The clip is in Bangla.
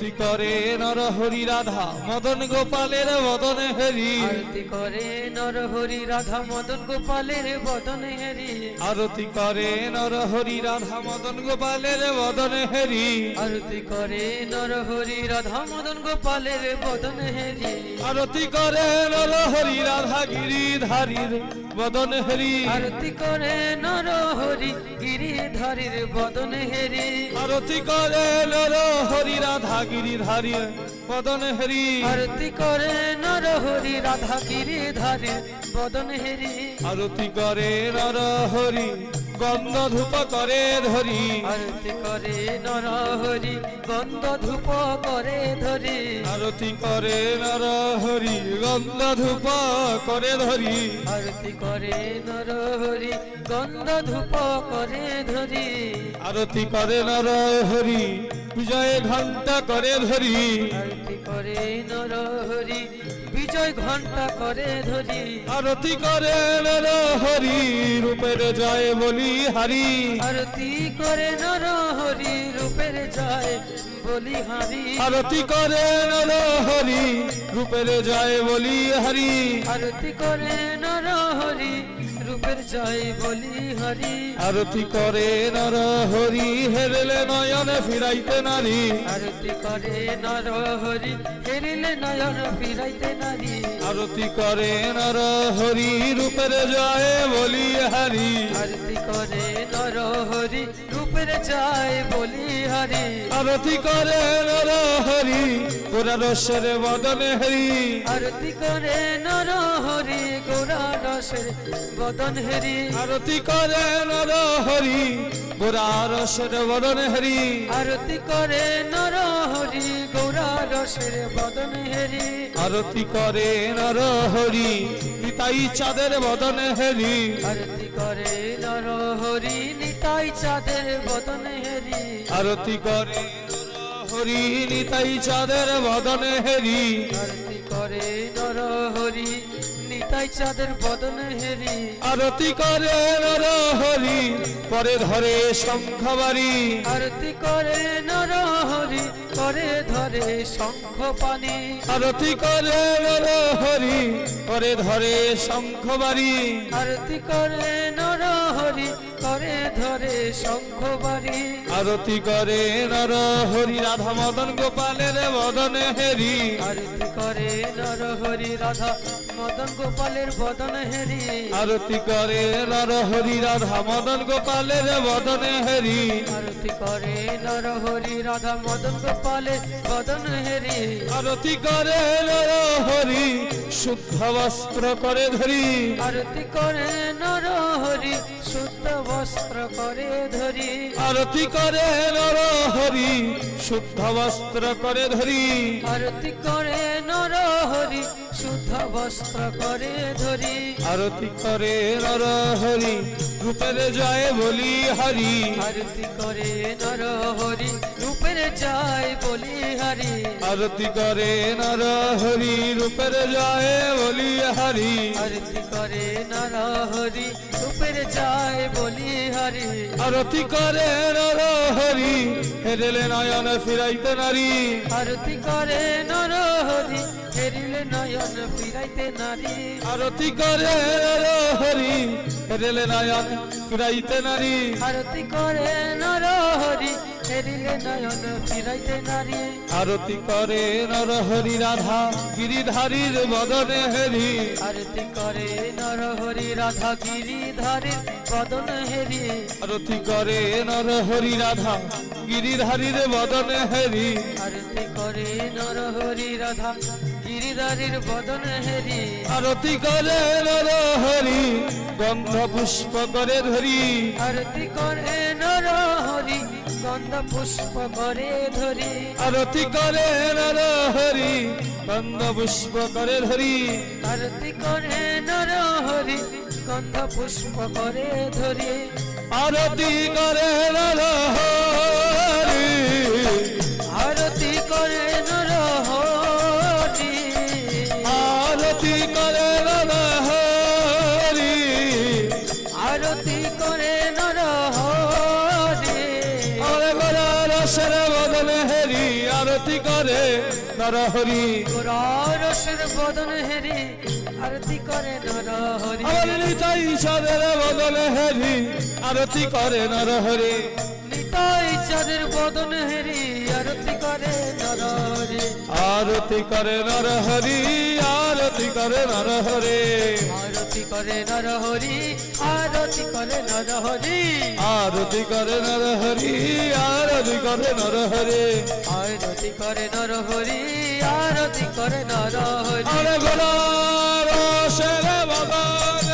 আরতি করে নর হরি রাধা মদন গোপালের বদনে হেরি। আরতি করে নর হরি রাধা মদন গোপালের বদন হেরি। আরতি করে নর হরি রাধা মদন গোপালের বদনে হেরি। আরতি করে নর হরি রাধা মদন গোপালের বদন হেরি। আরতি করে নর হরি রাধা গিরিধারীর বদন হেরি। আরতি করে নর হরি গিরিধারীর বদন হেরি। আরতি করে নর হরি রাধা গিরিধারীর পদন হরি। আরতি করে নর হরি রাধা গিরিধারীর বদন হেরি। আরতি করে নর হরি গন্ধ ধূপ করে ধরি। আরতি করে নর হরি গন্ধ ধূপ করে ধরি। আরতি করে নর হরি গন্ধ ধূপ করে ধরি। আরতি করে নর হরি গন্ধ ধূপ করে ধরি। আরতি করে নর হরি বিজয় ঘণ্টা করে ধরি। আরতি করে নর হরি বিজয় ঘণ্টা করে ধরি। আরতি করে নর হরি রূপের জয় বলি হারি। আরতি করে নর হরি রূপের জয় আরতি করে নর হরি রূপের জয় বলি হারি। আরতি করে নর হরি রূপের জয় বলি হরি। আরতি করে নর হরি হেরলে নয়ন ফিরাইতে নারী। আরতি করে নর হরি হেরিলে নয়ন ফিরাইতে নারী। আরতি করে নর হরি রূপের জয় বলি হারি। আরতি করে নর হরি রূপের জয় বলি হরি। আরতি করে নর হরি গোরা রসের বদনে হরি। আরতি করে নর হরি গোরা রসের বদন হেরি। আরতি করে নর হরি গোরা রসের বদনে হরি। আরতি করে নর হরি গোরা রসের বদন হেরি। আরতি করে নর হরি নিতাই চাঁদের বদনে হরি। আরতি করে নর হরি নিতাই চাঁদের আরতি করে হরি নিতাই চাঁদের বদনে হরি। আরতি করে নর হরি নিতাই চাঁদের বদন হেরি। আরতি করে নর হরি পরে ধরে শঙ্খবাড়ি। আরতি করে নর হরি করে ধরে শঙ্খ পানি আরতি করে নর হরি পরে ধরে শঙ্খবাড়ি। আরতি করে নর হরি করে ধরে শঙ্খ বাড়ি। আরতি করে নর হরি রাধা মদন গোপালের বদনে হেরি। আরতি করে নর হরি রাধা মদন গোপালের বদন হেরি। আরতি করে নর হরি রাধা মদন গোপালের বদনে হেরি। আরতি করে নর হরি রাধা মদন গোপালের বদন হেরি। আরতি করে নর হরি শুদ্ধ বস্ত্র করে ধরি। আরতি করে নর হরি শুদ্ধ বস্ত্র করে ধরি। আরতি করে নর হরি শুদ্ধ বস্ত্র করে ধরি। আরতি করে নর হরি শুদ্ধ বস্ত্র করে ধরি। আরতি করে নর হরি রূপের জয় বলি হরি। আরতি করে নর হরি রূপের জয় বলি হরি। আরতি করে নর হরি রূপের জয় বলি হরি। আরতি করে নর হরি রূপের জয় বলি হরি আরতি করে নর হরি হেরেলে নয়ন ফিরাইতে নারী। আরতি করে নর হরি হেরিলে নয়ন ফিরাইতে নারী। আরতি করে নর হরি হেরেলে নয়ন ফিরাইতে নারী। আরতি করে নর হরি হেরিলে নয়ন ফিরাইতে নারী আরতি করে নর হরি রাধা গিরিধারীর বদনে হেরি। আরতি করে নর হরি রাধা গিরিধারীর বদন হেরি। আরতি করে নর হরি রাধা গিরিধারীর বদনে হেরি। আরতি করে নর হরি রাধা গিরিধারীর বদন হেরি। আরতি করে নর হরি গন্ধ পুষ্প করে ধরি। আরতি করে নর গন্ধ পুষ্প করে ধরি। আরতি করে নর হরি গন্ধ পুষ্প করে ধরি। আরতি করে নর হরি গন্ধ পুষ্প করে ধরি। আরতি করে নর হরি। আরতি করে নর হরি। আরতি করে নর হেরি। আরতি করে নরহরি। রসের বদন হেরি আরতি করে নরহরি। আমার নিতাই চাঁদের বদলে হেরি আরতি করে নরহরি। নিতাই চাঁদের বদন হেরি আরতি করে নর হরি আরতি করে আরতি করে নরহরি আরতি করে নর হরি আরতি করে নর হরি আরতি করে নরহরি আরতি করে নরহরি আরতি করে নর হরি আরতি করে নর হরি আরে গোলা রসের বদন